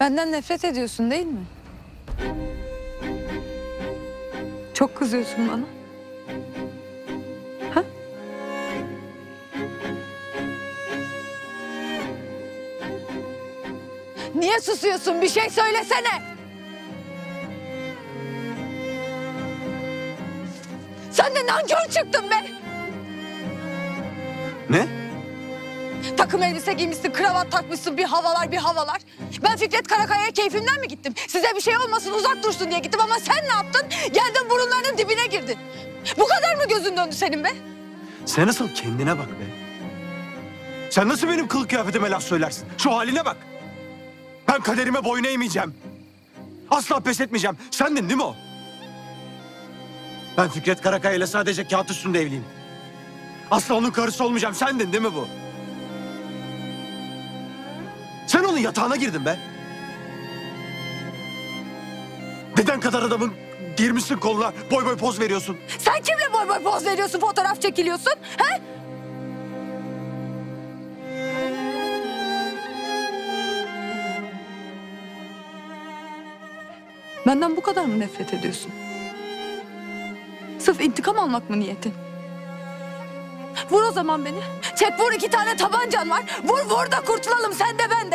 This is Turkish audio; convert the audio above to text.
Benden nefret ediyorsun değil mi? Çok kızıyorsun bana. Ha? Niye susuyorsun? Bir şey söylesene. Sen de nankör çıktın be. Takım elbise giymişsin, kravat takmışsın, bir havalar bir havalar. Ben Fikret Karakaya'ya keyfimden mi gittim? Size bir şey olmasın, uzak dursun diye gittim ama sen ne yaptın? Geldin burunlarının dibine girdin. Bu kadar mı gözün döndü senin be? Sen nasıl kendine bak be. Sen nasıl benim kılık kıyafetime laf söylersin? Şu haline bak. Ben kaderime boyun eğmeyeceğim. Asla pes etmeyeceğim. Sendin değil mi o? Ben Fikret Karakaya ile sadece kağıt üstünde evliyim. Asla onun karısı olmayacağım. Sendin değil mi bu? Onun yatağına girdin be. Deden kadar adamın girmişsin koluna boy boy poz veriyorsun. Sen kimle boy boy poz veriyorsun, fotoğraf çekiliyorsun? He? Benden bu kadar mı nefret ediyorsun? Sırf intikam almak mı niyetin? Vur o zaman beni. Çek vur iki tane tabancan var. Vur vur da kurtulalım sen de ben de.